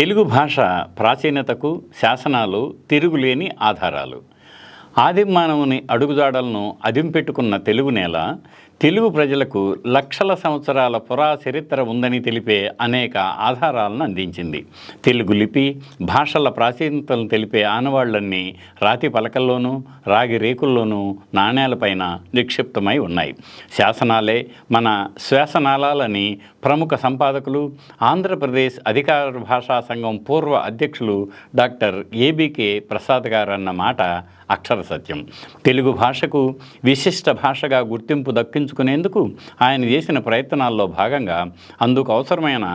తెలుగు భాష ప్రాచీనతకు శాసనాలు తిరుగులేని ఆధారాలు. ఆదిమానవుని అడుగుదాడలను అడుగుజాడలను అదింపెట్టుకున్న తెలుగు నేల తెలుగు ప్రజలకు లక్షల సంవత్సరాల పురా చరిత్ర ఉందని తెలిపే అనేక ఆధారాలను అందించింది. తెలుగు లిపి భాషల ప్రాచీనతలను తెలిపే ఆనవాళ్ళన్నీ రాతి పలకల్లోనూ రాగి రేకుల్లోనూ నాణ్యాలపైన నిక్షిప్తమై ఉన్నాయి. శాసనాలే మన శ్వాసనాళాలని ప్రముఖ సంపాదకులు ఆంధ్రప్రదేశ్ అధికార భాషా సంఘం పూర్వ అధ్యక్షులు డాక్టర్ ఏబీకే ప్రసాద్ గారు అన్న మాట అక్షర సత్యం. తెలుగు భాషకు విశిష్ట భాషగా గుర్తింపు దక్కించు దక్కించుకునేందుకు ఆయన చేసిన ప్రయత్నాల్లో భాగంగా అందుకు అవసరమైన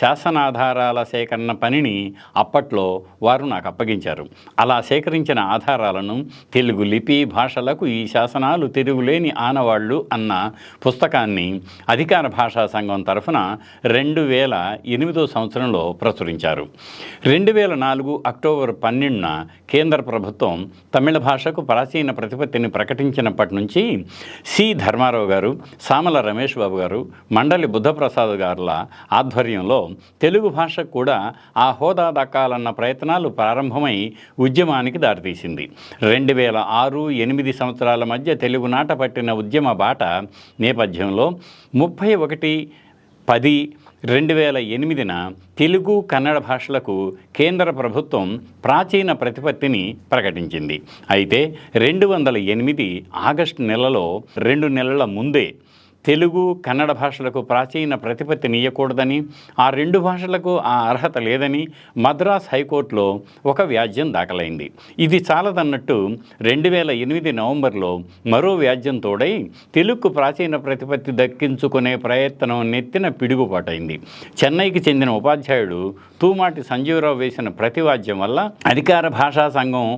శాసనాధారాల సేకరణ పనిని అప్పట్లో వారు నాకు అప్పగించారు. అలా సేకరించిన ఆధారాలను తెలుగు లిపి భాషలకు ఈ శాసనాలు తెలుగులేని ఆనవాళ్ళు అన్న పుస్తకాన్ని అధికార భాషా సంఘం తరఫున రెండు వేల ఎనిమిదో సంవత్సరంలో ప్రచురించారు. రెండు వేల నాలుగు అక్టోబర్ పన్నెండున కేంద్ర ప్రభుత్వం తమిళ భాషకు ప్రాచీన ప్రతిపత్తిని ప్రకటించినప్పటి నుంచి సి ధర్మారావు గారు సామల రమేష్ బాబు గారు మండలి బుద్ధప్రసాద్ గారుల ఆధ్వర్యంలో తెలుగు భాషకు కూడా ఆ హోదా దక్కాలన్న ప్రయత్నాలు ప్రారంభమై ఉద్యమానికి దారితీసింది. రెండు వేల ఆరు ఎనిమిది సంవత్సరాల మధ్య తెలుగునాట పట్టిన ఉద్యమ బాట నేపథ్యంలో ముప్పై ఒకటి పది రెండు వేల ఎనిమిదిన తెలుగు కన్నడ భాషలకు కేంద్ర ప్రభుత్వం ప్రాచీన ప్రతిపత్తిని ప్రకటించింది. అయితే రెండు వందల ఎనిమిది ఆగస్టు నెలలో రెండు నెలల ముందే తెలుగు కన్నడ భాషలకు ప్రాచీన ప్రతిపత్తిని ఇవ్వకూడదని ఆ రెండు భాషలకు ఆ అర్హత లేదని మద్రాస్ హైకోర్టులో ఒక వ్యాజ్యం దాఖలైంది. ఇది చాలదన్నట్టు రెండు వేల ఎనిమిది నవంబర్లో మరో వ్యాజ్యం తోడై తెలుగుకు ప్రాచీన ప్రతిపత్తి దక్కించుకునే ప్రయత్నం నెత్తిన పిడుగుపాటైంది. చెన్నైకి చెందిన ఉపాధ్యాయుడు తూమాటి సంజీవరావు వేసిన ప్రతివాద్యం వల్ల అధికార భాషా సంఘం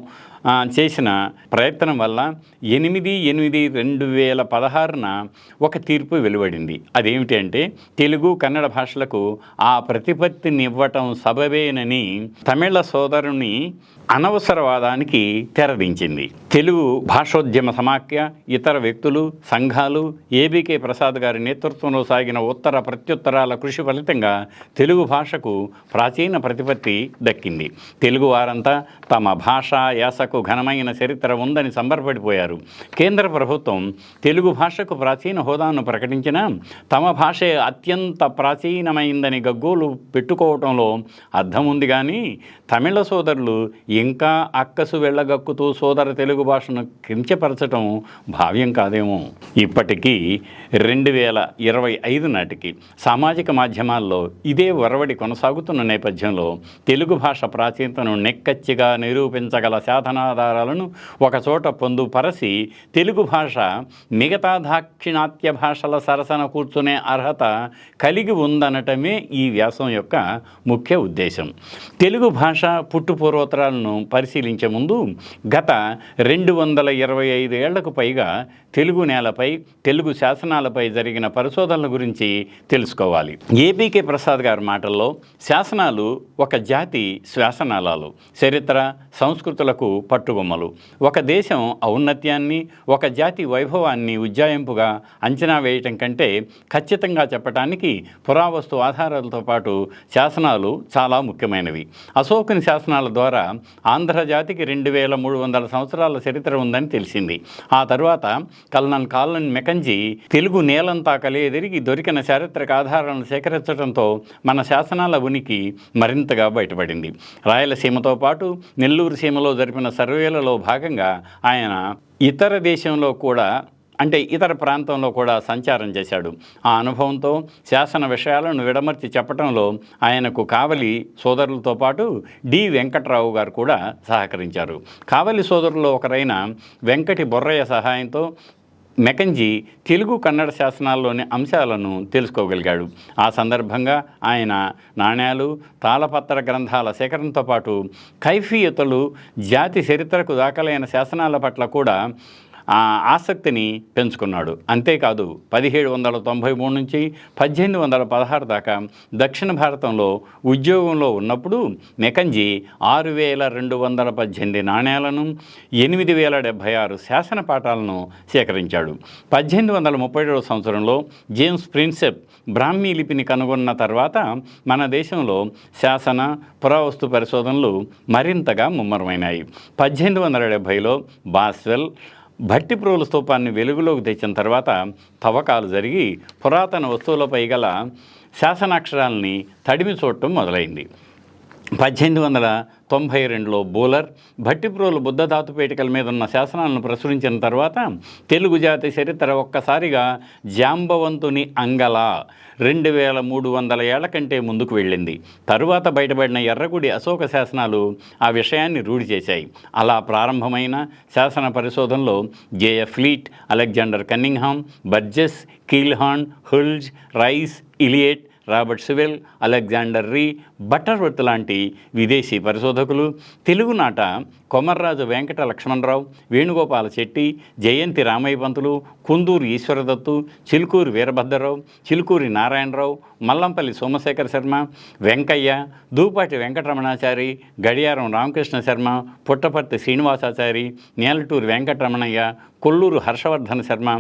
చేసిన ప్రయత్నం వల్ల ఎనిమిది ఎనిమిది రెండు వేల పదహారున ఒక తీర్పు వెలువడింది. అదేమిటి అంటే తెలుగు కన్నడ భాషలకు ఆ ప్రతిపత్తినివ్వటం సబబేనని తమిళ సోదరుని అనవసరవాదానికి తెరదించింది. తెలుగు భాషోద్యమ సమాఖ్య ఇతర వ్యక్తులు సంఘాలు ఏబీకే ప్రసాద్ గారి నేతృత్వంలో సాగిన ఉత్తర ప్రత్యుత్తరాల కృషి ఫలితంగా తెలుగు భాషకు ప్రాచీన ప్రతిపత్తి దక్కింది. తెలుగు వారంతా తమ భాష యాసకు ఘనమైన చరిత్ర ఉందని సంబరపడిపోయారు. కేంద్ర ప్రభుత్వం తెలుగు భాషకు ప్రాచీన హోదాను ప్రకటించిన తమ భాషే అత్యంత ప్రాచీనమైందని గగ్గోలు పెట్టుకోవటంలో అర్థం ఉంది కానీ తమిళ సోదరులు ఇంకా అక్కసు వెళ్ళగక్కుతూ సోదర తెలుగు భాషను కించపరచటం భావ్యం కాదేమో. ఇప్పటికీ రెండు వేల ఇరవై ఐదు నాటికి సామాజిక మాధ్యమాల్లో ఇదే ఒరవడి కొనసాగుతున్న నేపథ్యంలో తెలుగు భాష ప్రాచీనతను నెక్కచ్చిగా నిరూపించగల సాధనాధారాలను ఒకచోట పొందుపరచి తెలుగు భాష మిగతా దాక్షిణాత్య భాషల సరసన కూర్చునే అర్హత కలిగి ఉందనటమే ఈ వ్యాసం యొక్క ముఖ్య ఉద్దేశం. తెలుగు భాష పుట్టుపూర్వోత్తరాలను పూర్వోత్తరాలను పరిశీలించే ముందు గత రెండు వందల ఇరవై ఐదు ఏళ్ళకు పైగా తెలుగు నేలపై తెలుగు శాసనాలపై జరిగిన పరిశోధనల గురించి తెలుసుకోవాలి. ఏపీకే ప్రసాద్ గారి మాటల్లో శాసనాలు ఒక జాతి శ్వాసనాళాలు చరిత్ర సంస్కృతులకు పట్టుబొమ్మలు. ఒక దేశం ఔన్నత్యాన్ని ఒక జాతి వైభవాన్ని ఉజ్జాయింపుగా అంచనా వేయటం కంటే ఖచ్చితంగా చెప్పటానికి పురావస్తు ఆధారాలతో పాటు శాసనాలు చాలా ముఖ్యమైనవి. అశోకుని శాసనాల ద్వారా ఆంధ్రజాతికి రెండు వేల మూడు వందల సంవత్సరాల చరిత్ర ఉందని తెలిసింది. ఆ తర్వాత కల్నన్ కాలన్ మెకంజీ తెలుగు నేలంతా కలియదిరిగి దొరికిన చారిత్రక ఆధారాలను సేకరించడంతో మన శాసనాల ఉనికి మరింతగా బయటపడింది. రాయలసీమతో పాటు నెల్లూరు సీమలో జరిపిన సర్వేలలో భాగంగా ఆయన ఇతర దేశంలో కూడా అంటే ఇతర ప్రాంతంలో కూడా సంచారం చేశాడు. ఆ అనుభవంతో శాసన విషయాలను విడమర్చి చెప్పడంలో ఆయనకు కావలి సోదరులతో పాటు డి. వెంకట్రావు గారు కూడా సహకరించారు. కావలి సోదరుల్లో ఒకరైన వెంకటి బొర్రయ్య సహాయంతో మెకంజీ తెలుగు కన్నడ శాసనాల్లోని అంశాలను తెలుసుకోగలిగాడు. ఆ సందర్భంగా ఆయన నాణ్యాలు తాళపత్ర గ్రంథాల సేకరణతో పాటు కైఫీయతలు జాతి చరిత్రకు దాఖలైన శాసనాల పట్ల కూడా ఆసక్తిని పెంచుకున్నాడు. అంతేకాదు పదిహేడు వందల తొంభై మూడు నుంచి పద్దెనిమిది వందల పదహారు దాకా దక్షిణ భారతంలో ఉద్యోగంలో ఉన్నప్పుడు మెకంజీ ఆరు వేల రెండు వందల పద్దెనిమిది నాణేలను ఎనిమిది వేల డెబ్భై ఆరు శాసన పాఠాలను సేకరించాడు. పద్దెనిమిది వందల ముప్పై ఏడవ సంవత్సరంలో జేమ్స్ ప్రిన్సెప్ బ్రాహ్మీ లిపిని కనుగొన్న తర్వాత మన దేశంలో శాసన పురావస్తు పరిశోధనలు మరింతగా ముమ్మరమైనాయి. పద్దెనిమిది వందల డెబ్భైలో బాస్వెల్ భట్టిప్రోలు స్తూపాన్ని వెలుగులోకి తెచ్చిన తర్వాత తవ్వకాలు జరిగి పురాతన వస్తువులపై గల శాసనాక్షరాల్ని తడిమి చూడటం మొదలైంది. పద్దెనిమిది వందల తొంభై రెండులో బోలర్ భట్టిప్రోలు బుద్ధ ధాతుపేటికల మీద ఉన్న శాసనాలను ప్రచురించిన తర్వాత తెలుగు జాతి చరిత్ర ఒక్కసారిగా జాంబవంతుని అంగల రెండు వేల మూడు వందల ఏళ్ళ కంటే ముందుకు వెళ్ళింది. తరువాత బయటపడిన ఎర్రగుడి అశోక శాసనాలు ఆ విషయాన్ని రూఢి చేశాయి. అలా ప్రారంభమైన శాసన పరిశోధనలో JF Fleet Alexander Cunningham Burgess Kielhorn Hultzsch Rice Elliot Robert Sewell Alexander Rea Butterworth లాంటి విదేశీ పరిశోధకులు. తెలుగునాట కొమర్రాజు వెంకట లక్ష్మణరావు వేణుగోపాల శెట్టి జయంతి రామయ్య పంతులు Kunduru ఈశ్వరదత్తు Chilukuri Veerabhadrarao Chilukuri Narayana Rao Mallampalli Somashekara Sharma Venkayya Dupati Venkataramanachari Gadiyaram Ramakrishna Sharma Puttaparthi Srinivasachari Nelaturi Venkataramanayya Kolluru Harshavardhana Sharma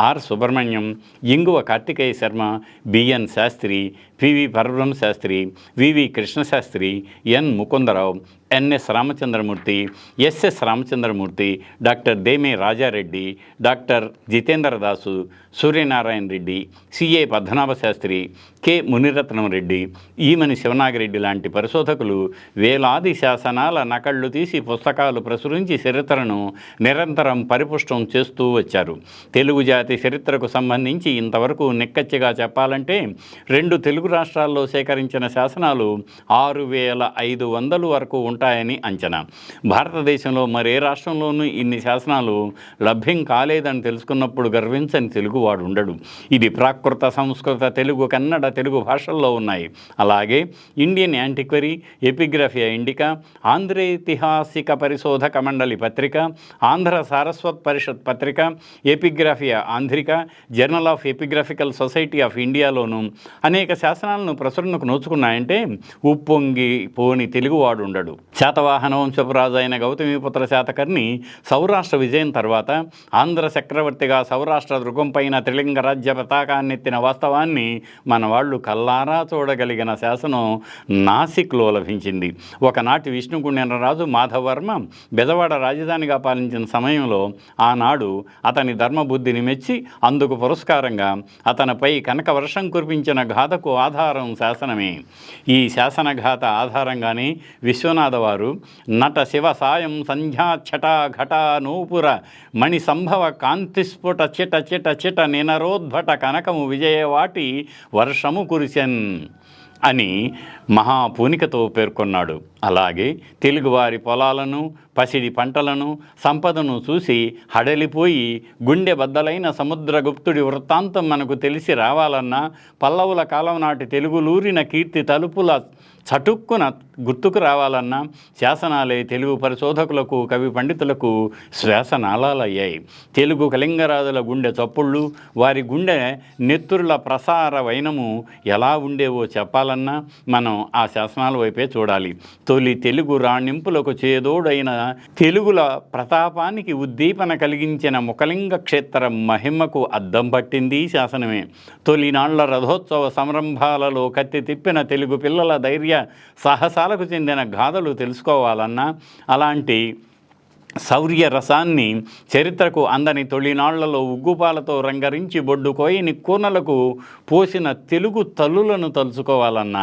R Subrahmanyam Inguva Karthikeya Sharma BN Sastri PV Parabrahma Sastri VV Krishnasastri N Mukundarao NS Ramachandramurthy SS Ramachandramurthy doctor Deme Rajareddy doctor Jitendra Dasu Suryanarayana Reddy CA Padmanabha Sastri K Muniratnam Reddy Emani Sivanagireddy లాంటి పరిశోధకులు వేలాది శాసనాల నకళ్ళు తీసి పుస్తకాలు ప్రచురించి చరిత్రను నిరంతరం పరిపుష్టం చేస్తూ వచ్చారు. తెలుగు జాతి చరిత్రకు సంబంధించి ఇంతవరకు నిక్కచ్చిగా చెప్పాలంటే రెండు తెలుగు రాష్ట్రాల్లో సేకరించిన శాసనాలు ఆరు వేల ఐదు వందలు వరకు ఉంటాయని అంచనా. భారతదేశంలో మరే రాష్ట్రంలోనూ ఇన్ని శాసనాలు లభ్యం కాలేదని తెలుసుకున్నప్పుడు గర్వించని తెలుగువాడు ఉండడు. ఇది ప్రాకృత సంస్కృత తెలుగు కన్నడ తెలుగు భాషల్లో ఉన్నాయి. అలాగే Indian Antiquary Epigraphia Indica Andhretihasika Parishodhaka Mandali Patrika Andhra Saraswat Parishad Patrika Epigraphia Andhrica journal of epigraphical society of ఇండియాలోనూ అనేక శాసనాలను ప్రసరణకు నోచుకున్నాయంటే ఉప్పొంగి పోని తెలుగువాడు ఉండడు. శాతవాహన వంశపు రాజు అయిన గౌతమిపుత్ర శాతకర్ణి సౌరాష్ట్ర విజయం తర్వాత ఆంధ్ర చక్రవర్తిగా సౌరాష్ట్ర దృగంపైన త్రిలింగ రాజ్య పతాకాన్నెత్తిన వాస్తవాన్ని మన వాళ్ళు కల్లారా చూడగలిగిన శాసనం నాసిక్లో లభించింది. ఒకనాటి విష్ణుగుండెన రాజు మాధవర్మ బెజవాడ రాజధానిగా పాలించిన సమయంలో ఆనాడు అతని ధర్మబుద్ధిని మెచ్చి అందుకు పురస్కారంగా అతనిపై కనక వర్షం కురిపించిన గాథకు ఆధారం శాసనమే. ఈ శాసనఘాత ఆధారంగానే విశ్వనాథ వారు నట శివ సాయం సంధ్యా ఛట నూపుర మణి సంభవ కాంతిస్ఫుట చిట చిట చిట నినరోద్భట కనకము విజయవాటి వర్షము కురిసెన్ అని మహాపూనికతో పేర్కొన్నాడు. అలాగే తెలుగువారి పొలాలను పసిడి పంటలను సంపదను చూసి హడలిపోయి గుండె బద్దలైన సముద్రగుప్తుడి వృత్తాంతం మనకు తెలిసి రావాలన్నా పల్లవుల కాలం నాటి తెలుగులూరిన కీర్తి తలుపుల చటుక్కున గుర్తుకు రావాలన్నా శాసనాలే తెలుగు పరిశోధకులకు కవి పండితులకు శ్వాసనాళాలయ్యాయి. తెలుగు కలింగరాజుల గుండె చప్పుళ్ళు వారి గుండె నెత్తురుల ప్రసార వైనము ఎలా ఉండేవో చెప్పాలన్నా మనం ఆ శాసనాల వైపే చూడాలి. తొలి తెలుగు రాణింపులకు చేదోడైన తెలుగుల ప్రతాపానికి ఉద్దీపన కలిగించిన ముఖలింగ క్షేత్ర మహిమకు అద్దం పట్టింది శాసనమే. తొలినాళ్ళ రథోత్సవ సంరంభాలలో కత్తి తిప్పిన తెలుగు పిల్లల ధైర్య సాహసాలకు చెందిన గాథలు తెలుసుకోవాలన్నా అలాంటి శౌర్య రసాన్ని చరిత్రకు అందని తొలినాళ్ళలో ఉగ్గుపాలతో రంగరించి బొడ్డు కోయని కూనలకు పోసిన తెలుగు తల్లులను తలుచుకోవాలన్న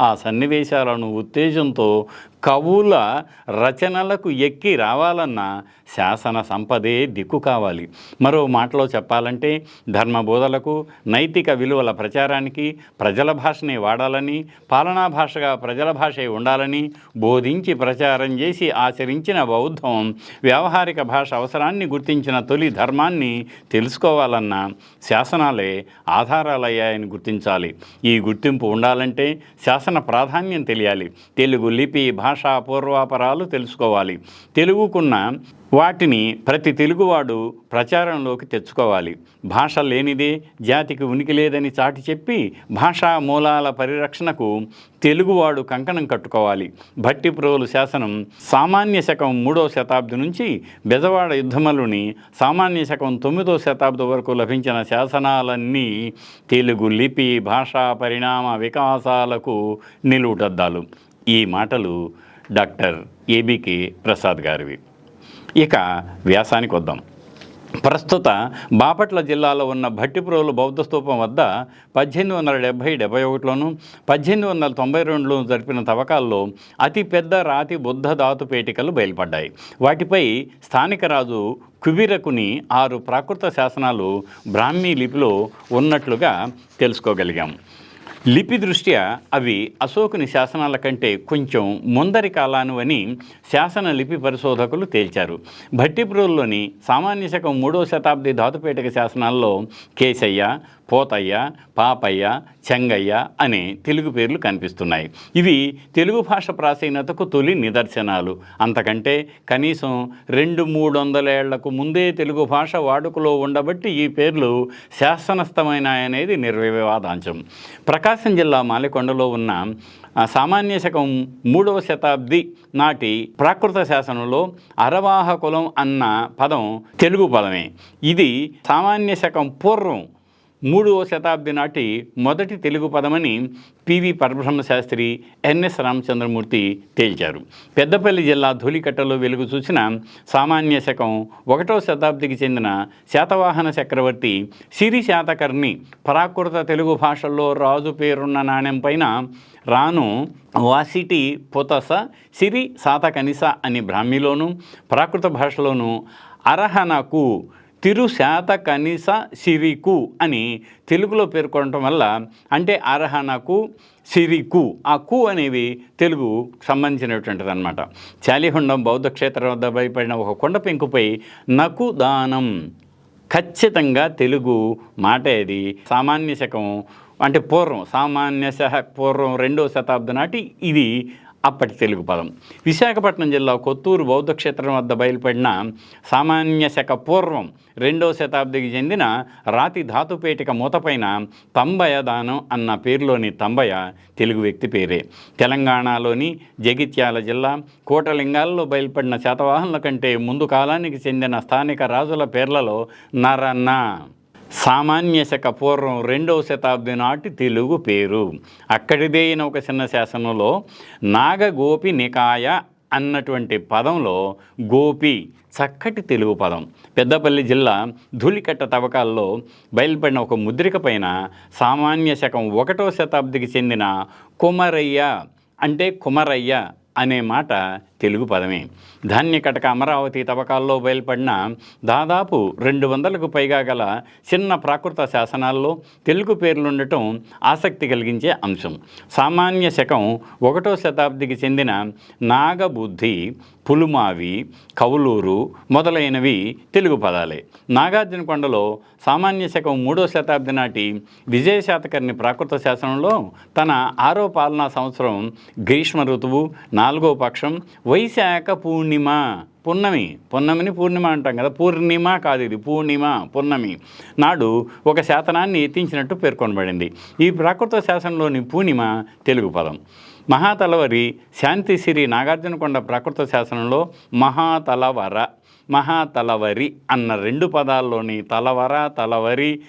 ఆ సన్నివేశాలను ఉత్తేజంతో కవుల రచనలకు ఎక్కి రావాలన్నా శాసన సంపదే దిక్కు కావాలి. మరో మాటలో చెప్పాలంటే ధర్మబోధలకు నైతిక విలువల ప్రచారానికి ప్రజల భాషనే వాడాలని పాలనా భాషగా ప్రజల భాషే ఉండాలని బోధించి ప్రచారం చేసి ఆచరించిన బౌద్ధం వ్యావహారిక భాష అవసరాన్ని గుర్తించిన తొలి ధర్మాన్ని తెలుసుకోవాలన్నా శాసనాలే ఆధారాలయ్యాయని గుర్తించాలి. ఈ గుర్తింపు ఉండాలంటే శాసన ప్రాధాన్యం తెలియాలి. తెలుగు లిపి భాష భాషా పూర్వాపరాలు తెలుసుకోవాలి. తెలుగుకున్న వాటిని ప్రతి తెలుగువాడు ప్రచారంలోకి తెచ్చుకోవాలి. భాష లేనిదే జాతికి ఉనికి లేదని చాటి చెప్పి భాషా మూలాల పరిరక్షణకు తెలుగువాడు కంకణం కట్టుకోవాలి. భట్టిప్రోలు శాసనం సామాన్య శకం మూడో శతాబ్ది నుంచి బెజవాడ యుద్ధమలుని సామాన్య శకం తొమ్మిదో శతాబ్ది వరకు లభించిన శాసనాలన్నీ తెలుగు లిపి భాషా పరిణామ వికాసాలకు నిలువుటద్దాలు. ఈ మాటలు డాక్టర్ ఏబీకే ప్రసాద్ గారివి. ఇక వ్యాసానికి వద్దాం. ప్రస్తుత బాపట్ల జిల్లాలో ఉన్న భట్టిప్రోలు బౌద్ధ స్థూపం వద్ద పద్దెనిమిది వందల డెబ్భై డెబ్బై ఒకటిలోను పద్దెనిమిది వందల తొంభై రెండులో జరిపిన తవ్వకాల్లో అతిపెద్ద రాతి బుద్ధ ధాతు పేటికలు బయలుపడ్డాయి. వాటిపై స్థానిక రాజు కుబీరకుని ఆరు ప్రాకృత శాసనాలు బ్రాహ్మీ లిపిలో ఉన్నట్లుగా తెలుసుకోగలిగాం. లిపి దృష్ట్యా అవి అశోకుని శాసనాల కంటే కొంచెం ముందరి కాలానువని శాసన లిపి పరిశోధకులు తేల్చారు. భట్టిప్రోల్లోని సామాన్య శకం మూడో శతాబ్ది ధాతుపేటక శాసనాల్లో కేశయ్య పోతయ్య పాపయ్య చెంగయ్య అనే తెలుగు పేర్లు కనిపిస్తున్నాయి. ఇవి తెలుగు భాష ప్రాచీనతకు తొలి నిదర్శనాలు. అంతకంటే కనీసం రెండు మూడు వందలేళ్ళకు ముందే తెలుగు భాష వాడుకలో ఉండబట్టి ఈ పేర్లు శాసనస్థమైనాయనేది నిర్వివాదాంశం. ప్రకాశం జిల్లా మాలికొండలో ఉన్న సామాన్య శకం మూడవ శతాబ్ది నాటి ప్రాకృత శాసనంలో అరవాహ కులం అన్న పదం తెలుగు పదమే. ఇది సామాన్య శకం పూర్వం మూడవ శతాబ్ది నాటి మొదటి తెలుగు పదమని పివి పరబ్రహ్మ శాస్త్రి ఎన్ఎస్ రామచంద్రమూర్తి తేల్చారు. పెద్దపల్లి జిల్లా ధూళికట్టలో వెలుగు చూసిన సామాన్య శకం ఒకటో శతాబ్దికి చెందిన శాతవాహన చక్రవర్తి సిరి శాతకర్ణి ప్రాకృత తెలుగు భాషల్లో రాజు పేరున్న నాణ్యం పైన రాను వాసిటి పుతస సిరి సాతకనిస అని బ్రాహ్మిలోను ప్రాకృత భాషలోను అరహనకు తిరుశాత కనీస సిరికు అని తెలుగులో పేర్కొనటం వల్ల అంటే అర్హనకు సిరికు. ఆ కు అనేవి తెలుగు సంబంధించినటువంటిది అనమాట చాలిహుండం బౌద్ధ క్షేత్రం వద్ద భయపడిన ఒక కొండ పెంకుపై నకు దానం. ఖచ్చితంగా తెలుగు మాట ఇది సామాన్య శకం అంటే పూర్వం సామాన్య పూర్వం రెండవ శతాబ్దం నాటి ఇది అప్పటి తెలుగు పదం. విశాఖపట్నం జిల్లా కొత్తూరు బౌద్ధ క్షేత్రం వద్ద బయలుపడిన సామాన్య శక పూర్వం రెండవ శతాబ్దికి చెందిన రాతి ధాతుపేటిక మూతపైన తంబయ దానం అన్న పేరులోని తంబయ తెలుగు వ్యక్తి పేరే. తెలంగాణలోని జగిత్యాల జిల్లా కోటలింగాల్లో బయలుపడిన శాతవాహనుల కంటే ముందు కాలానికి చెందిన స్థానిక రాజుల పేర్లలో నరన్న సామాన్య శక పూర్వం రెండవ శతాబ్ది నాటి తెలుగు పేరు. అక్కడిదే అయిన ఒక చిన్న శాసనంలో నాగగోపి నికాయ అన్నటువంటి పదంలో గోపి చక్కటి తెలుగు పదం. పెద్దపల్లి జిల్లా ధూళికట్ట తవ్వకాల్లో బయలుపడిన ఒక ముద్రిక పైన సామాన్య శకం ఒకటో శతాబ్దికి చెందిన కుమరయ్య అంటే కుమరయ్య అనే మాట తెలుగు పదమే. ధాన్యకటక అమరావతి తవ్వకాల్లో బయలుపడిన దాదాపు రెండు వందలకు పైగా గల చిన్న ప్రాకృత శాసనాల్లో తెలుగు పేర్లుండటం ఆసక్తి కలిగించే అంశం. సామాన్య శకం ఒకటో శతాబ్దికి చెందిన నాగబుద్ధి పులుమావి కవులూరు మొదలైనవి తెలుగు పదాలే. నాగార్జునకొండలో సామాన్య శకం మూడో శతాబ్ది నాటి విజయశాతకర్ణి ప్రాకృత శాసనంలో తన ఆరో పాలనా సంవత్సరం గ్రీష్మ ఋతువు నాలుగో పక్షం వైశాఖ పూర్ణిమ పున్నమి. పున్నమిని పూర్ణిమ అంటాం కదా. పూర్ణిమ కాదు ఇది. పూర్ణిమ పున్నమి నాడు ఒక శాతనాన్ని ఎత్తించినట్టు పేర్కొనబడింది. ఈ ప్రాకృత శాసనంలోని పూర్ణిమ తెలుగు పదం. మహాతలవరి శాంతిసిరి నాగార్జునకొండ ప్రాకృత శాసనంలో మహాతలవర మహాతలవరి అన్న రెండు పదాల్లోని తలవర తలవరి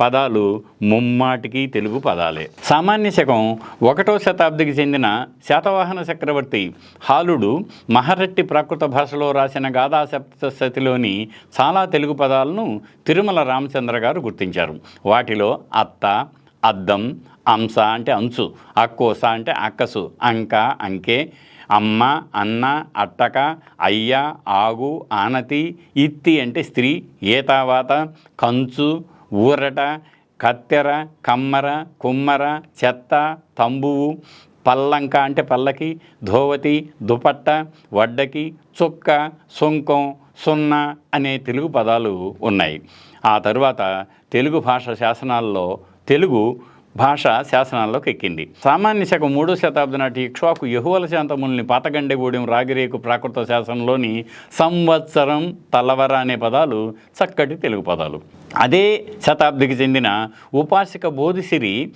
పదాలు ముమ్మాటికి తెలుగు పదాలే. సామాన్య శకం ఒకటో శతాబ్దికి చెందిన శాతవాహన చక్రవర్తి హాలుడు మహరట్టి ప్రాకృత భాషలో రాసిన గాథా సప్తశతిలోని చాలా తెలుగు పదాలను తిరుమల రామచంద్ర గారు గుర్తించారు. వాటిలో అత్త అద్దం అంశ అంటే అంచు అక్కోస అంటే అక్కసు అంక అంకే అమ్మ అన్న అట్టక అయ్య ఆగు ఆనతి ఇత్తి అంటే స్త్రీ ఏతావాత కంచు ఊరట కత్తెర కమ్మర కుమ్మర చెత్త తంబువు పల్లంక అంటే పల్లకి ధోవతి దుపట్ట వడ్డకి చుక్క సుంకం సున్నా అనే తెలుగు పదాలు ఉన్నాయి. ఆ తరువాత తెలుగు భాష శాసనాల్లో తెలుగు భాష శాసనాల్లోకి ఎక్కింది. సామాన్య శకం మూడో శతాబ్ది నాటి ఇక్ష్వాకు యహువల శాంతముల్ని పాతగండెగూడెం రాగిరేకు ప్రాకృత శాసనంలోని సంవత్సరం తలవర అనే పదాలు చక్కటి తెలుగు పదాలు. అదే శతాబ్దికి చెందిన ఉపాసిక బోధిసిరి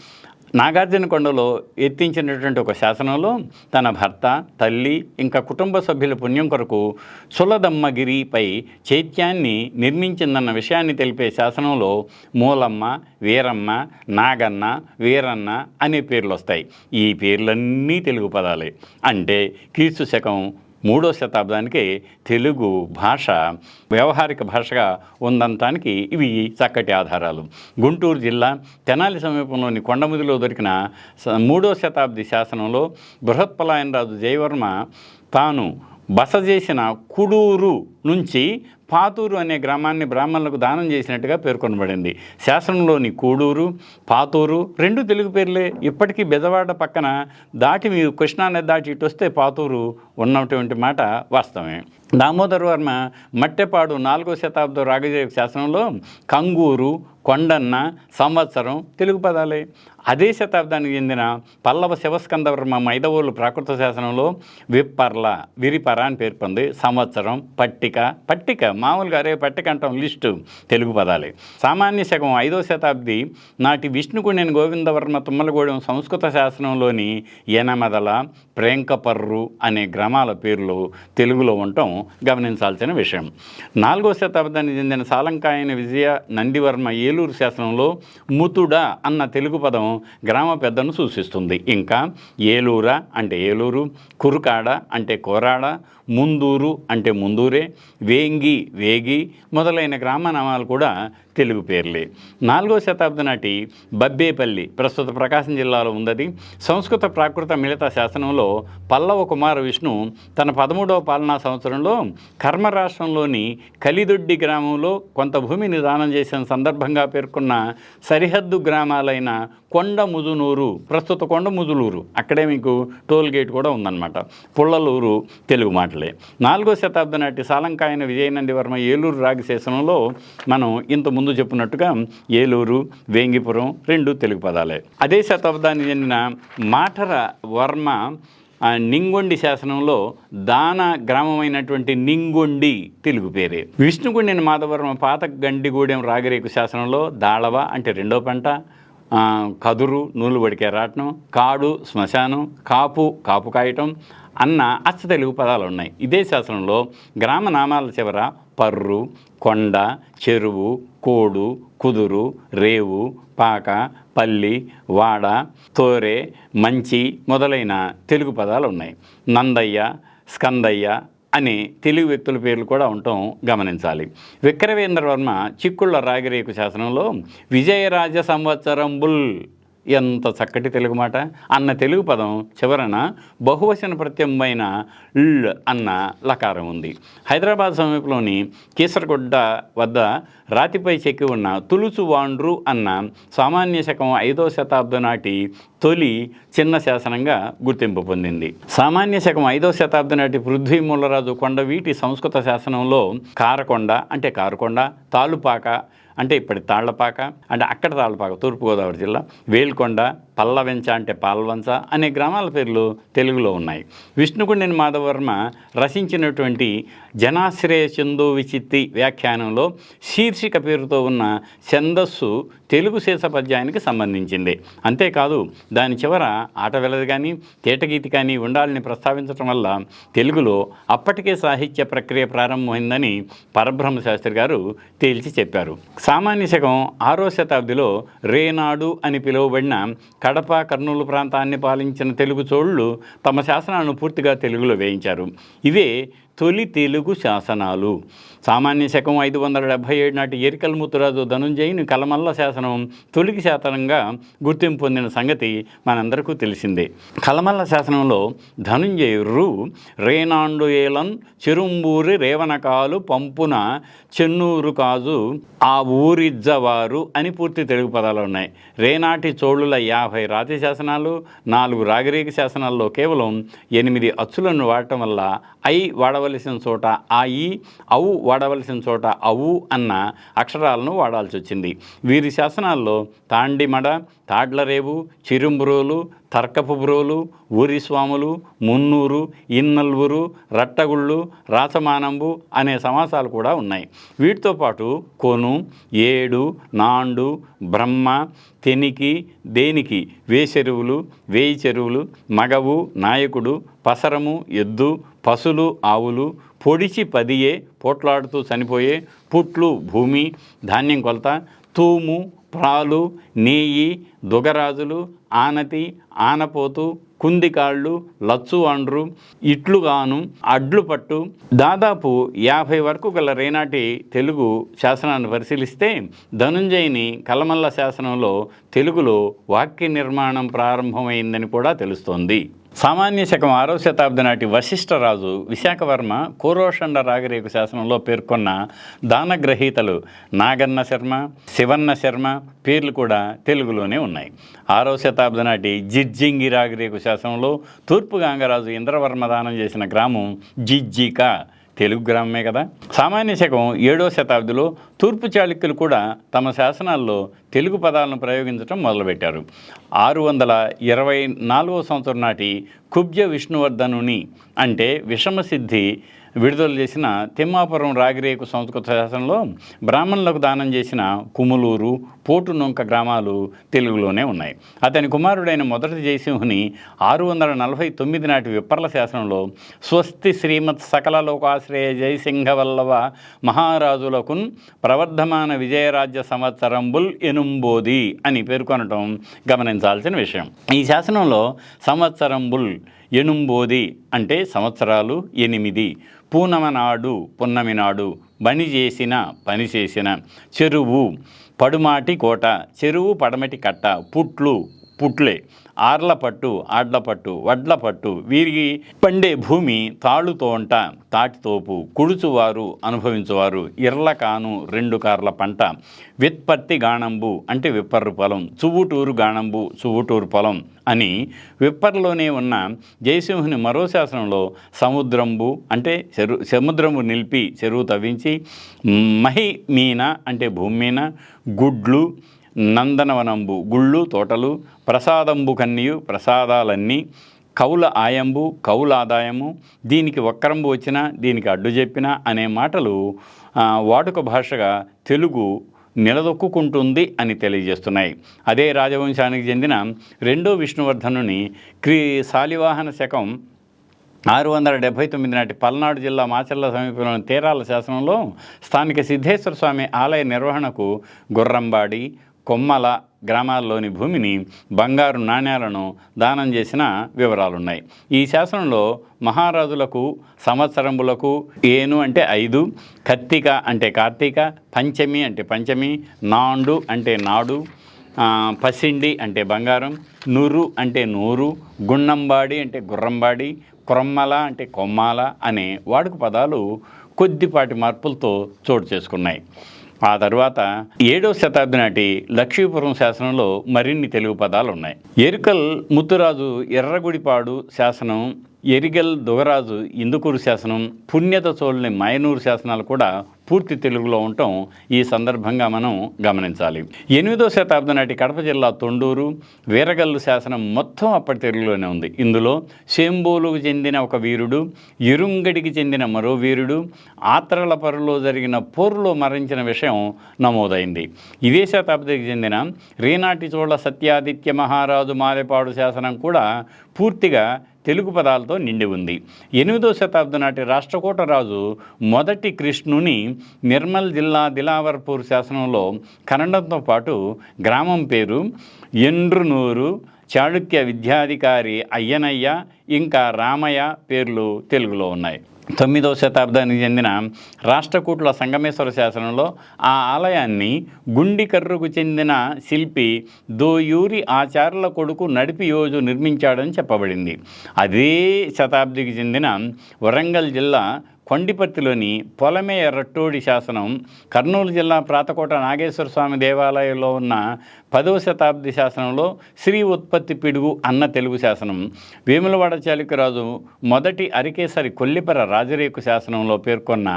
నాగార్జునకొండలో ఎత్తించినటువంటి ఒక శాసనంలో తన భర్త తల్లి ఇంకా కుటుంబ సభ్యుల పుణ్యం కొరకు సులదమ్మగిరిపై చైత్యాన్ని నిర్మించిందన్న విషయాన్ని తెలిపే శాసనంలో మూలమ్మ వీరమ్మ నాగన్న వీరన్న అనే పేర్లు వస్తాయి ఈ పేర్లన్నీ తెలుగు పదాలే. అంటే క్రీస్తు శకం మూడో శతాబ్దానికి తెలుగు భాష వ్యవహారిక భాషగా ఉందనటానికి ఇవి చక్కటి ఆధారాలు. గుంటూరు జిల్లా తెనాలి సమీపంలోని కొండముదిలో దొరికిన స- మూడో శతాబ్ది శాసనంలో బృహత్పలాయనరాజు జయవర్మ తాను బస చేసిన కుడూరు నుంచి పాతూరు అనే గ్రామాన్ని బ్రాహ్మణులకు దానం చేసినట్టుగా పేర్కొనబడింది. శాసనంలోని కూడూరు పాతూరు రెండు తెలుగు పేర్లే. ఇప్పటికీ బెదవాడ పక్కన దాటి మీరు కృష్ణానది దాటి ఇటు వస్తే పాతూరు ఉన్నటువంటి మాట వాస్తవమే. దామోదర్ వర్మ మట్టెపాడు నాలుగో శతాబ్దం రాగజయ శాసనంలో కంగూరు కొండన్న సంవత్సరం తెలుగు పదాలే. అదే శతాబ్దానికి చెందిన పల్లవ శివస్కందవర్మ మైదవోలు ప్రాకృత శాసనంలో విప్పర్ల విరిపర అని పేర్కొంది సంవత్సరం పట్టిక పట్టిక మామూలుగా అరే పట్టిక అంటాం లిస్టు తెలుగు పదాలే. సామాన్య శకం ఐదో శతాబ్ది నాటి విష్ణుకుణ్యని గోవిందవర్మ తుమ్మలగూడెం సంస్కృత శాసనంలోని యనమదల ప్రేంకపర్రు అనే గ్రామాల పేర్లు తెలుగులో ఉండటం గమనించాల్సిన విషయం. నాలుగో శతాబ్దానికి చెందిన సాలంకాయన విజయ నందివర్మ ఏలూరు శాసనంలో ముతుడ అన్న తెలుగు పదం గ్రామ పెద్దను సూచిస్తుంది. ఇంకా ఏలూర అంటే ఏలూరు కురుకాడ అంటే కోరాడ ముందూరు అంటే ముందూరే వేంగి వేగి మొదలైన గ్రామనామాలు కూడా తెలుగు పేర్లే. నాలుగో శతాబ్దం నాటి బబ్బేపల్లి ప్రస్తుత ప్రకాశం జిల్లాలో ఉన్నది. సంస్కృత ప్రాకృత మిళిత శాసనంలో పల్లవ కుమార విష్ణు తన పదమూడవ పాలనా సంవత్సరంలో కర్మ రాష్ట్రంలోని కలిదొడ్డి గ్రామంలో కొంత భూమిని దానం చేసిన సందర్భంగా పేర్కొన్న సరిహద్దు గ్రామాలైన కొండ ముదునూరు ప్రస్తుత కొండ ముదులూరు. అక్కడే మీకు టోల్ గేట్ కూడా ఉందన్నమాట. పుల్లలూరు తెలుగు మాటలు. నాలుగో శతాబ్దం నాటి సాలంకాయన విజయనంది వర్మ ఏలూరు రాగశేషణంలో మనం ఇంత ముందు చెప్పినట్టుగా ఏలూరు వేంగిపురం రెండు తెలుగు పదాలే. అదే శతాబ్దానికి చెందిన మాటర వర్మ నింగొండి శాసనంలో దాన గ్రామమైనటువంటి నింగొండి తెలుగు పేరే. విష్ణుగుండిన మాధవర్మ పాత గండిగూడెం రాగిరేకు శాసనంలో దాళవ అంటే రెండో పంట కదురు నూలు వడికే రాట్నం కాడు శ్మశానం కాపు కాపు కాయటం అన్న అచ్చ తెలుగు పదాలు ఉన్నాయి. ఇదే శాసనంలో గ్రామ నామాల చివర పర్రు కొండ చెరువు కోడు కుదురు రేవు పాక పల్లి వాడ తోరే మంచి మొదలైన తెలుగు పదాలు ఉన్నాయి. నందయ్య స్కందయ్య అనే తెలుగు వ్యక్తుల పేర్లు కూడా ఉండటం గమనించాలి. విక్రవేంద్ర వర్మ చిక్కుళ్ళ రాగిరేకు శాసనంలో విజయరాజ సంవత్సరం బుల్ ఎంత చక్కటి తెలుగు మాట. అన్న తెలుగు పదం చివరన బహువచన ప్రత్యమైన ల్ అన్న లకారం ఉంది. హైదరాబాద్ సమీపంలోని కీసరగుడ్డ వద్ద రాతిపై చెక్కి ఉన్న తులుచు వాండ్రు అన్న సామాన్య శకం ఐదో శతాబ్దం నాటి తొలి చిన్న శాసనంగా గుర్తింపు పొందింది. సామాన్య శకం ఐదో శతాబ్దం నాటి పృథ్వీ మూలరాజు కొండవీటి సంస్కృత శాసనంలో కారకొండ అంటే కారుకొండ తాలుపాక అంటే ఇప్పటి తాళ్ళపాక అంటే అక్కడ తాళ్ళపాక తూర్పుగోదావరి జిల్లా వేల్కొండ పల్లవెంచ అంటే పాల్వంచ అనే గ్రామాల పేర్లు తెలుగులో ఉన్నాయి. విష్ణుకుండిని మాధవర్మ రచించినటువంటి జనాశ్రయ చందు విచిత్తి వ్యాఖ్యానంలో శీర్షిక పేరుతో ఉన్న ఛందస్సు తెలుగు శేషపద్యానికి సంబంధించింది. అంతేకాదు దాని చివర ఆటవెలది కానీ తేటగీతి కానీ ఉండాలని ప్రస్తావించడం వల్ల తెలుగులో అప్పటికే సాహిత్య ప్రక్రియ ప్రారంభమైందని పరబ్రహ్మ శాస్త్రి గారు తేల్చి చెప్పారు. సామాన్య శకం ఆరో శతాబ్దిలో రేనాడు అని పిలువబడిన కడప కర్నూలు ప్రాంతాన్ని పాలించిన తెలుగు చోళ్ళు తమ శాసనాలను పూర్తిగా తెలుగులో వేయించారు. ఇవే తొలి తెలుగు శాసనాలు. సామాన్య శకం ఐదు వందల డెబ్భై ఏడు నాటి ఎరికల్ ముత్తురాజు ధనుంజయుని కలమల్ల శాసనం తొలికి శాసనంగా గుర్తింపు పొందిన సంగతి మనందరికీ తెలిసిందే. కలమల్ల శాసనంలో ధనుంజయురు రేనాండు ఏలన్ చెరుంబూరి రేవనకాలు పంపున చెన్నూరు కాజు ఆ ఊరిజ్జవారు అని పూర్తి తెలుగు పదాలు ఉన్నాయి. రేనాటి చోళుల యాభై రాతి శాసనాలు నాలుగు రాగిరేగి శాసనాల్లో కేవలం ఎనిమిది అచ్చులను వాడటం వల్ల ఐ వాడవలసి వాడవలసిన చోట ఆ ఈ అవు వాడవలసిన చోట అవు అన్న అక్షరాలను వాడాల్సి వచ్చింది వీరి శాసనాల్లో తాండిమడ తాడ్లరేవు చిరుంబ్రోలు తర్కపుబ్రోలు ఊరిస్వాములు మున్నూరు ఇన్నల్వురు రట్టగుళ్ళు రాసమానంబు అనే సమాసాలు కూడా ఉన్నాయి. వీటితో పాటు కొను ఏడు నాండు బ్రహ్మ తెనికి దేనికి వేచెరువులు వేయి చెరువులు మగవు నాయకుడు పసరము ఎద్దు పసులు ఆవులు పొడిచి పదియే పోట్లాడుతూ చనిపోయే పుట్లు భూమి ధాన్యం కొలత తూము ప్రాలు నేయి దుగరాజులు ఆనతి ఆనపోతు కుందికాళ్ళు లచ్చు అండ్రు ఇట్లుగాను అడ్లు పట్టు. దాదాపు యాభై వరకు గల రేనాటి తెలుగు శాసనాన్ని పరిశీలిస్తే ధనుంజయుని కలమల్ల శాసనంలో తెలుగులో వాక్య నిర్మాణం ప్రారంభమైందని కూడా తెలుస్తోంది. సామాన్య శకం ఆరో శతాబ్ది నాటి వశిష్ఠరాజు విశాఖవర్మ కోరోషండ రాగరేకు శాసనంలో పేర్కొన్న దానగ్రహీతలు నాగన్న శర్మ శివన్న శర్మ పేర్లు కూడా తెలుగులోనే ఉన్నాయి. ఆరో శతాబ్ది నాటి జిజ్జింగి రాగరేకు శాసనంలో తూర్పు గాంగరాజు ఇంద్రవర్మ దానం చేసిన గ్రామం జిజ్జిక తెలుగు గ్రామమే కదా? సామాన్య శకం ఏడో శతాబ్దిలో తూర్పు చాళుక్యులు కూడా తమ శాసనాల్లో తెలుగు పదాలను ప్రయోగించడం మొదలుపెట్టారు. ఆరు వందల ఇరవై నాలుగో సంవత్సరం నాటి కుబ్జ విష్ణువర్ధనుని అంటే విషమసిద్ధి విడుదల చేసిన తిమ్మాపురం రాగిరేకు సంస్కృత శాసనంలో బ్రాహ్మణులకు దానం చేసిన కుములూరు పోటునొంక గ్రామాలు తెలుగులోనే ఉన్నాయి. అతని కుమారుడైన మొదటి జయసింహుని ఆరు వందల నలభై తొమ్మిది నాటి విప్పర్ల శాసనంలో స్వస్తి శ్రీమత్ సకల లోకాశ్రయ జయసింహ వల్లవ మహారాజులకు ప్రవర్ధమాన విజయరాజ్య సంవత్సరంబుల్ ఎనుంబోది అని పేర్కొనటం గమనించాల్సిన విషయం. ఈ శాసనంలో సంవత్సరంబుల్ ఎనుంబోది అంటే సంవత్సరాలు ఎనిమిది. పూనమ నాడు పున్నమి నాడు బని చేసిన పని చేసిన. చెరువు పడుమాటి కోట చెరువు పడమటి కట్ట పుట్లు పుట్లే. ఆర్ల పట్టు ఆడ్ల పట్టు వడ్ల పట్టు వీరికి పండే భూమి తాళుతోంట తాటితోపు కుడుచువారు అనుభవించువారు ఇర్ల కాను రెండు కార్ల పంట. విత్పత్తి గాణంబు అంటే విప్పర్రు పొలం చువ్వుటూరు గాణంబు చువ్వుటూరు పొలం అని విప్పర్లోనే ఉన్న జయసింహుని మరో శాసనంలో సముద్రంబు అంటే చెరు సముద్రము నిలిపి చెరువు తవ్వించి మహి మీన అంటే భూమి మీన గుడ్లు నందనవనంబు గుళ్ళు తోటలు ప్రసాదంబు కన్నియు ప్రసాదాలన్నీ కౌల ఆయంబు కవుల ఆదాయము. దీనికి వక్రంబు వచ్చినా దీనికి అడ్డు చెప్పినా అనే మాటలు వాడుక భాషగా తెలుగు నిలదొక్కుంటుంది అని తెలియజేస్తున్నాయి. అదే రాజవంశానికి చెందిన రెండో విష్ణువర్ధనుని క్రీ శాలివాహన శకం ఆరు వందల డెబ్భై తొమ్మిది నాటి పల్నాడు జిల్లా మాచర్ల సమీపంలోని తీరాల శాసనంలో స్థానిక సిద్ధేశ్వర స్వామి ఆలయ నిర్వహణకు గుర్రంబాడి కొమ్మల గ్రామాల్లోని భూమిని బంగారు నాణ్యాలను దానం చేసిన వివరాలున్నాయి. ఈ శాసనంలో మహారాజులకు సంవత్సరములకు ఏను అంటే ఐదు కత్తిక అంటే కార్తీక పంచమి అంటే పంచమి నాండు అంటే నాడు పసిండి అంటే బంగారం నూరు అంటే నూరు గున్నంబాడి అంటే గుర్రంబాడి క్రొమ్మల అంటే కొమ్మాల అనే వాడుక పదాలు కొద్దిపాటి మార్పులతో చోటు చేసుకున్నాయి. ఆ తర్వాత ఏడవ శతాబ్ది నాటి లక్ష్మీపురం శాసనంలో మరిన్ని తెలుగు పదాలు ఉన్నాయి. ఎరుకల్ ముత్తురాజు ఎర్రగుడిపాడు శాసనం ఎరిగల్ దుగరాజు ఇందుకూరు శాసనం పుణ్యత చోళ్ళని మాయనూరు శాసనాలు కూడా పూర్తి తెలుగులో ఉండటం ఈ సందర్భంగా మనం గమనించాలి. ఎనిమిదో శతాబ్దం నాటి కడప జిల్లా తొండూరు వీరగల్లు శాసనం మొత్తం అప్పటి తెలుగులోనే ఉంది. ఇందులో శంభోలుకు చెందిన ఒక వీరుడు ఇరుంగడికి చెందిన మరో వీరుడు ఆత్రల పరులో జరిగిన పోరులో మరణించిన విషయం నమోదైంది. ఇదే శతాబ్దికి చెందిన రీనాటి చోళ సత్యాదిత్య మహారాజు మారేపాడు శాసనం కూడా పూర్తిగా తెలుగు పదాలతో నిండి ఉంది. ఎనిమిదో శతాబ్దం నాటి రాష్ట్రకూట రాజు మొదటి కృష్ణుని నిర్మల్ జిల్లా దిలావర్పూర్ శాసనంలో కన్నడంతో పాటు గ్రామం పేరు ఎండ్రునూరు చాళుక్య విద్యాధికారి అయ్యనయ్య ఇంకా రామయ్య పేర్లు తెలుగులో ఉన్నాయి. తొమ్మిదవ శతాబ్దానికి చెందిన రాష్ట్రకూట్ల సంగమేశ్వర శాసనంలో ఆ ఆలయాన్ని గుండికర్రుకు చెందిన శిల్పి దోయూరి ఆచార్యుల కొడుకు నడిపి యోజు నిర్మించాడని చెప్పబడింది. అదే శతాబ్దికి చెందిన వరంగల్ జిల్లా కొండిపర్తిలోని పొలమే రట్టోడి శాసనం కర్నూలు జిల్లా ప్రాతకోట నాగేశ్వర స్వామి దేవాలయంలో ఉన్న పదవ శతాబ్ది శాసనంలో శ్రీ ఉత్పత్తి పిడుగు అన్న తెలుగు శాసనం. వేములవాడ చాళుక్యరాజు మొదటి అరికేసరి కొల్లిపర రాజరేకు శాసనంలో పేర్కొన్న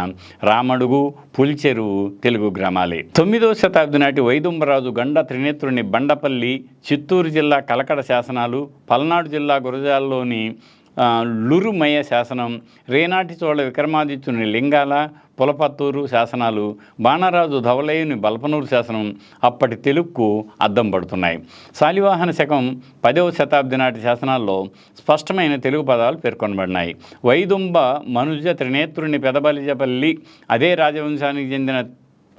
రామడుగు పులిచెరువు తెలుగు గ్రామాలే. తొమ్మిదవ శతాబ్ది నాటి వైదుంబరాజు గండ త్రినేత్రుని బండపల్లి చిత్తూరు జిల్లా కలకడ శాసనాలు పల్నాడు జిల్లా గురజాల్లోని లురుమయ శాసనం రేనాటి చోళ విక్రమాదిత్యుని లింగాల పులపత్తూరు శాసనాలు బాణరాజు ధవలేయుని బల్పనూరు శాసనం అప్పటి తెలుగుకు అద్దం పడుతున్నాయి. శాలివాహన శకం పదవ శతాబ్ది నాటి శాసనాల్లో స్పష్టమైన తెలుగు పదాలు పేర్కొనబడినాయి. వైదుంబ మనుజ త్రినేత్రుని పెదబలిజపల్లి అదే రాజవంశానికి చెందిన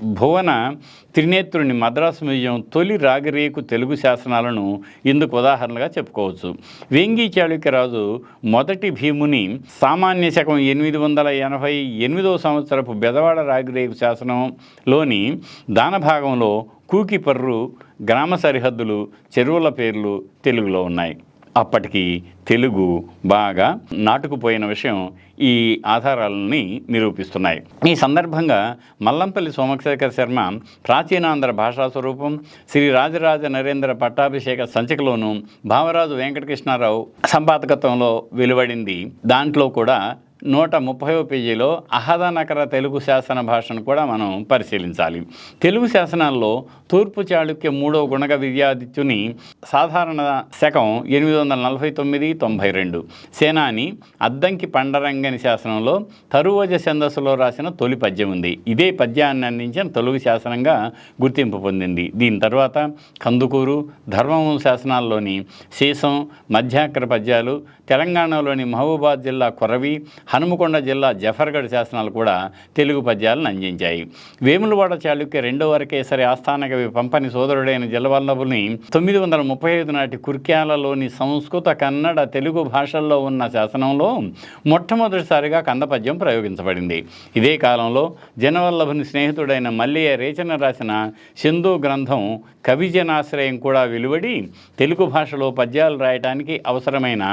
భువన త్రినేత్రుని మద్రాసు మ్యూజియం తొలి రాగిరేకు తెలుగు శాసనాలను ఇందుకు ఉదాహరణగా చెప్పుకోవచ్చు. వేంగి చాళుక్యరాజు మొదటి భీముని సామాన్య శకం ఎనిమిది వందల ఎనభై ఎనిమిదవ సంవత్సరపు బెదవాడ రాగిరేకు శాసనంలోని దాన భాగంలో కూకిపర్రు గ్రామ సరిహద్దులు చెరువుల పేర్లు తెలుగులో ఉన్నాయి. అప్పటికి తెలుగు బాగా నాటుకుపోయిన విషయం ఈ ఆధారాలని నిరూపిస్తున్నాయి. ఈ సందర్భంగా మల్లంపల్లి సోమశేఖర్ శర్మ ప్రాచీనాంధ్ర భాషా స్వరూపం శ్రీ రాజరాజ నరేంద్ర పట్టాభిషేక సంచికలోను భావరాజు వెంకటకృష్ణారావు సంపాదకత్వంలో వెలువడింది. దాంట్లో కూడా నూట ముప్పైవ పేజీలో అహదనకర తెలుగు శాసన భాషను కూడా మనం పరిశీలించాలి. తెలుగు శాసనాల్లో తూర్పు చాళుక్య మూడో గుణగ విద్యాదిత్యుని సాధారణ శకం ఎనిమిది వందల నలభై తొమ్మిది తొంభై రెండు. సేనాని అద్దంకి పండరంగని శాసనంలో తరువజ ఛందస్సులో రాసిన తొలి పద్యం ఉంది. ఇదే పద్యాన్ని అందించిన తెలుగు శాసనంగా గుర్తింపు పొందింది. దీని తర్వాత కందుకూరు ధర్మము శాసనాల్లోని శీసం మధ్యాకర పద్యాలు తెలంగాణలోని మహబూబాద్ జిల్లా కొరవి హనుమకొండ జిల్లా జఫర్గఢ్ శాసనాలు కూడా తెలుగు పద్యాలను అందించాయి. వేములవాడ చాళుక్య రెండో వరకేసరి ఆస్థాన కవి పంపని సోదరుడైన జలవల్లభుని తొమ్మిది వందల ముప్పై ఐదు నాటి కుర్క్యాలలోని సంస్కృత కన్నడ తెలుగు భాషల్లో ఉన్న శాసనంలో మొట్టమొదటిసారిగా కందపద్యం ప్రయోగించబడింది. ఇదే కాలంలో జనవల్లభుని స్నేహితుడైన మల్లయ్య రేచన రాసిన సింధు గ్రంథం కవిజనాశ్రయం కూడా వెలువడి తెలుగు భాషలో పద్యాలు రాయటానికి అవసరమైన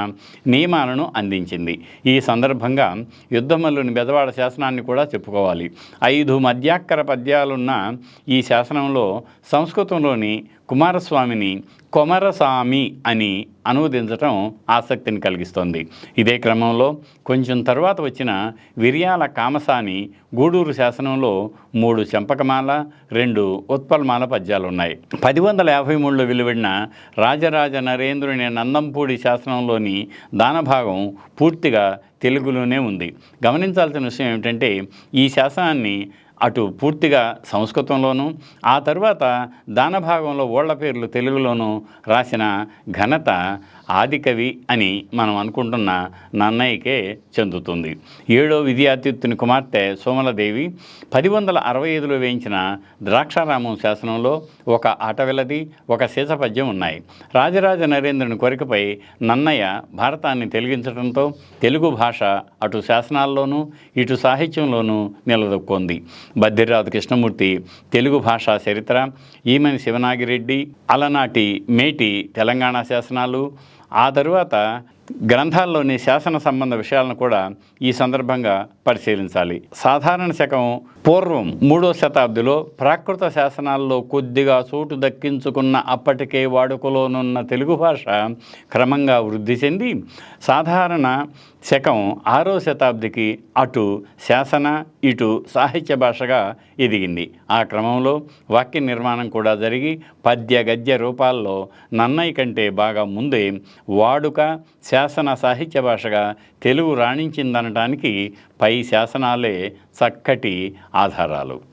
నియమాలను అందించింది. ఈ సందర్భంగా యుద్ధమల్లుని బెదవాడ శాసనాన్ని కూడా చెప్పుకోవాలి. ఐదు మధ్యాక్కర పద్యాలున్న ఈ శాసనంలో సంస్కృతంలోని కుమారస్వామిని కొమరసామి అని అనువదించటం ఆసక్తిని కలిగిస్తోంది. ఇదే క్రమంలో కొంచెం తర్వాత వచ్చిన విర్యాల కామసాని గూడూరు శాసనంలో మూడు చెంపకమాల రెండు ఉత్పలమాల పద్యాలు ఉన్నాయి పది వందల యాభై మూడులో వెలువడిన రాజరాజ నరేంద్రుని నందంపూడి శాసనంలోని దానభాగం పూర్తిగా తెలుగులోనే ఉంది. గమనించాల్సిన విషయం ఏమిటంటే ఈ శాసనాన్ని అటు పూర్తిగా సంస్కృతంలోను ఆ తర్వాత దానభాగంలో ఓళ్ళ పేర్లు తెలుగులోను రాసిన ఘనత ఆదికవి అని మనం అనుకుంటున్న నన్నయ్యకే చెందుతుంది. ఏడో విద్యార్థిత్తుని కుమార్తె సోమలదేవి పది వందల అరవై ఐదులో వేయించిన ద్రాక్షారామం శాసనంలో ఒక ఆటవిలది ఒక శీసపద్యం ఉన్నాయి. రాజరాజ నరేంద్రుని కోరికపై నన్నయ్య భారతాన్ని తెలిగించడంతో తెలుగు భాష అటు శాసనాల్లోనూ ఇటు సాహిత్యంలోనూ నిలదొక్కుంది. బద్రిరాజు కృష్ణమూర్తి తెలుగు భాషా చరిత్ర ఈమెని శివనాగిరెడ్డి అలనాటి మేటి తెలంగాణ శాసనాలు ఆ తరువాత గ్రంథాల్లోని శాసన సంబంధ విషయాలను కూడా ఈ సందర్భంగా పరిశీలించాలి. సాధారణ శకం పూర్వం మూడో శతాబ్దిలో ప్రాకృత శాసనాల్లో కొద్దిగా చోటు దక్కించుకున్న అప్పటికే వాడుకలోనున్న తెలుగు భాష క్రమంగా వృద్ధి చెంది సాధారణ శకం ఆరో శతాబ్దికి అటు శాసన ఇటు సాహిత్య భాషగా ఎదిగింది. ఆ క్రమంలో వాక్య నిర్మాణం కూడా జరిగి పద్య గద్య రూపాల్లో నన్నయ్య కంటే బాగా ముందే వాడుక శాసన సాహిత్య భాషగా తెలుగు రాణించిందనటానికి పై శాసనాలే చక్కటి ఆధారాలు.